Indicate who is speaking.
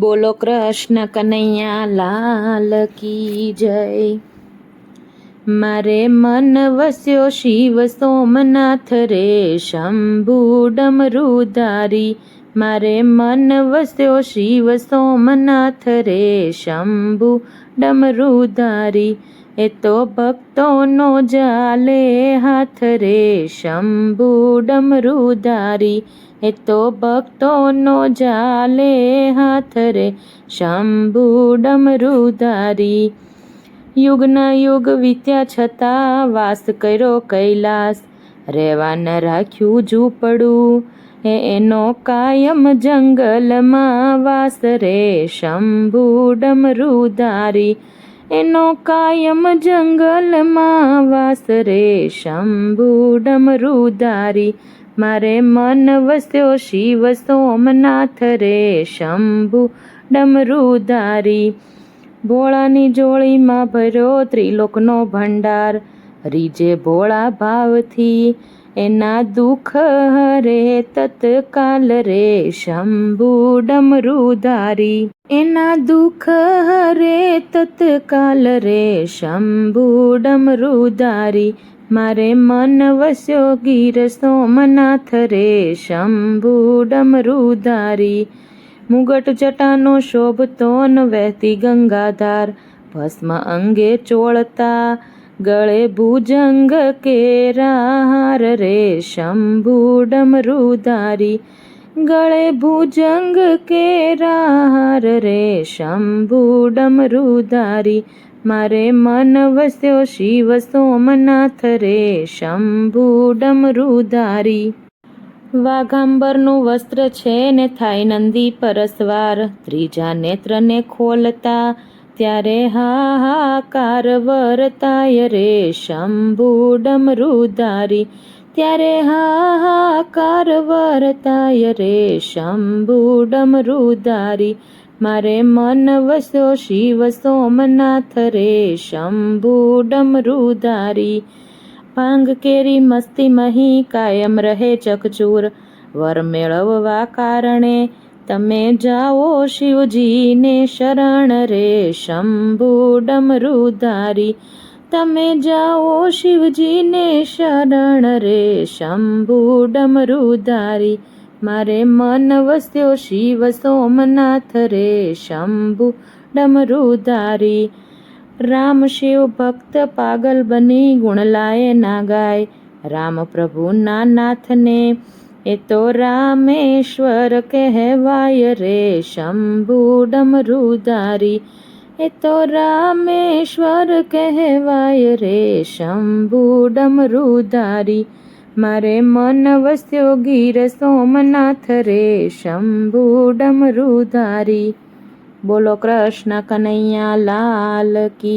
Speaker 1: બોલો કૃષ્ણ કનૈયા, લાલ કી જય. મારે મન વસ્યો શિવ સોમનાથ રે, શંભુ ડમરુધારી મારે મન વસ્યો શિવ સોમનાથ રે, શંભુ ડમરુધારી એ તો ભક્તોનો જાલે હાથ રે, શંભુ ડમરુધારી એ તો ભક્તોનો જાલે હાથ રે, શંભુ ડમરુધારી યુગના યુગ વીત્યા છતાં વાસ કર્યો કૈલાસ. રહેવા ન રાખ્યું ઝૂંપડું. એ એનો કાયમ જંગલમાં વાસ રે, શંભુ ડમરુધારી એનો કાયમ જંગલમાં વાસ રે, શંભુ ડમરુધારી મારે મન વસ્યો શિવ સોમનાથ રે, શંભુ ડમરુદારી ભોળાની જોળીમાં ભર્યો ત્રિલોકનો ભંડાર. રીજે ભોળા ભાવથી એના દુઃખ હરે તત્કાલ રે શંભુ ડમરુધારી એના દુઃખ હરે તત્કાલ રે શંભુ ડમરુધારી મારે મન વસ્યો ગીર સોમનાથ રે શંભુ ડમરુધારી મુગટ જટાનો શોભતો ન વહેતી ગંગાધાર. ભસ્મ અંગે ચોળતા ગળે ભુજંગ કેરાહાર રે શંભુ ડમરુધારી ગળે ભુજંગ કેરાહાર રે શંભુ ડમરુધારી મારે મન વસ્યો શિવ સોમનાથ રે શંભુ ડમરુધારી વાઘાંબરનું વસ્ત્ર છે ને થાય નંદી પરસવાર. ત્રીજા નેત્રને ખોલતા ત્યારે હાહાકાર વરતાય રે શંભુ ડમરુધારી ત્યારે હાહાકાર વરતાય રે શંભુ ડમરુધારી મારે મન વસ્યો શિવ સોમનાથ રે શંભુ ડમરુધારી ભાંગ કેરી મસ્તી મહી કાયમ રહે ચકચૂર. વર મેળવવા કારણે તમે જાઓ શિવજીને શરણ રે શંભુ ડમરુધારી. તમે જાઓ શિવજીને શરણ રે શંભુ ડમરુધારી. મારે મન વસ્યો શિવ સોમનાથ રે શંભુ ડમરુધારી. રામ શિવ ભક્ત પાગલ બની ગુણલાય ના ગાય. રામ પ્રભુના નાથને એ તો રામેશ્વર કહેવાય રે શંભુ ડમરુધારી એ તો રામેશ્વર કહેવાય રે શંભુ ડમરુધારી મારે મન વસ્યો ગીર સોમનાથ રે શંભુ ડમરુધારી બોલો કૃષ્ણ કનૈયા લાલ કી